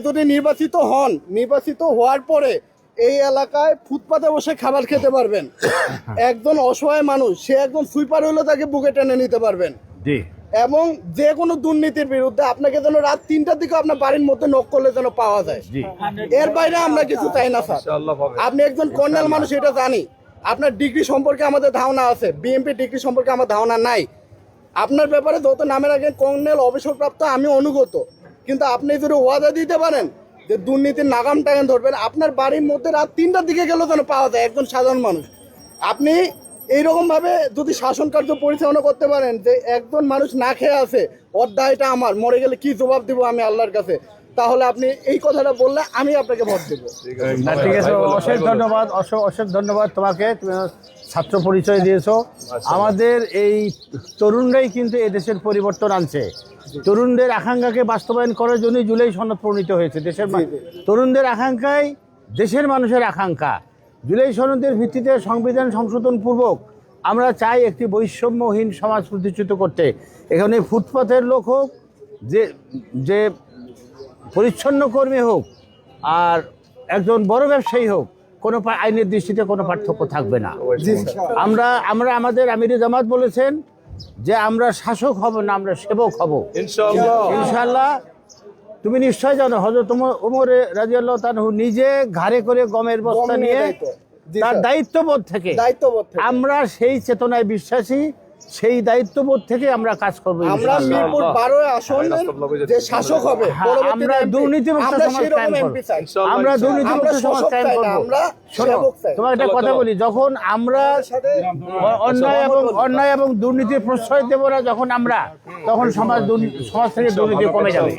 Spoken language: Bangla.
যদি নির্বাচিত হন নির্বাচিত হওয়ার পরে এই এলাকায় ফুটপাতে বসে খাবার খেতে পারবেন। একজন অসহায় মানুষ সে একজন সুইপার হইলে তাকে বুকে টেনে নিতে পারবেন। জি। এবং যে কোনো দুর্নীতির বিরুদ্ধে আপনাকে যেন রাত তিনটার দিকে আপনার বাড়ির মধ্যে নক করলে যেন পাওয়া যায়। এর বাইরে আমরা কিছু চাই না স্যার। আপনি একজন কর্নেল মানুষ এটা জানি। আপনার ডিগ্রি সম্পর্কে আমাদের ধারণা আছে বিএমপি ডিগ্রি সম্পর্কে আমার ধারণা নাই। আপনার ব্যাপারে যত নামের আগে কর্নেল অবসরপ্রাপ্ত আমি অনুগত। কিন্তু আপনি যদি ওয়াদা দিতে পারেন যে দুর্নীতির নাগাম টাগাম ধরবেন, আপনার বাড়ির মধ্যে রাত তিনটার দিকে গেলেও যেন পাওয়া যায় একজন সাধারণ মানুষ। আপনি এইরকমভাবে যদি শাসন কার্য পরিচালনা করতে পারেন যে একজন মানুষ না খেয়ে আছে, অধ্যায়টা আমার, মরে গেলে কি জবাব দিব আমি আল্লাহর কাছে? তাহলে আপনি এই কথাটা বললে আমি আপনাকে ভোট দেবো। ঠিক আছে। অশেষ ধন্যবাদ অশেষ অশেষ ধন্যবাদ তোমাকে। তুমি ছাত্র পরিচয় দিয়েছ। আমাদের এই তরুণরাই কিন্তু এদেশের পরিবর্তন আনছে। তরুণদের আকাঙ্ক্ষাকে বাস্তবায়ন করার জন্যই জুলাই সনদ প্রণীত হয়েছে। দেশের তরুণদের আকাঙ্ক্ষাই দেশের মানুষের আকাঙ্ক্ষা। জুলাই সনদের ভিত্তিতে সংবিধান সংশোধন পূর্বক আমরা চাই একটি বৈষম্যহীন সমাজ প্রতিষ্ঠিত করতে। এখানে ফুটপাথের লোক হোক যে যে পরিচ্ছন্ন কর্মী হোক আর একজন বড় ব্যবসায়ী হোক কোনো আইনের দৃষ্টিতে কোনো পার্থক্য থাকবে না। আমরা আমরা আমাদের আমির জামাত বলেছেন যে আমরা শাসক হব না আমরা সেবক হব। ইনশাল্লাহ। তুমি নিশ্চয় জানো হজরত উমরে রাজিয়াল্লাহ তানহু নিজে ঘাড়ে করে গমের বস্তা নিয়ে তার দায়িত্ববোধ থেকে দায়িত্ববোধ থেকে। আমরা সেই চেতনায় বিশ্বাসী সেই দায়িত্ববোধ থেকে আমরা কাজ করব আমরা মিরপুর বারো আসনের যে শাসক হবে হ্যাঁ, আমরা দুর্নীতি আমরা চাই। তোমার একটা কথা বলি যখন আমরা অন্যায় এবং অন্যায় এবং দুর্নীতির প্রশ্রয় দেব না যখন আমরা তখন সমাজ সমাজ থেকে দুর্নীতি কমে যাবে।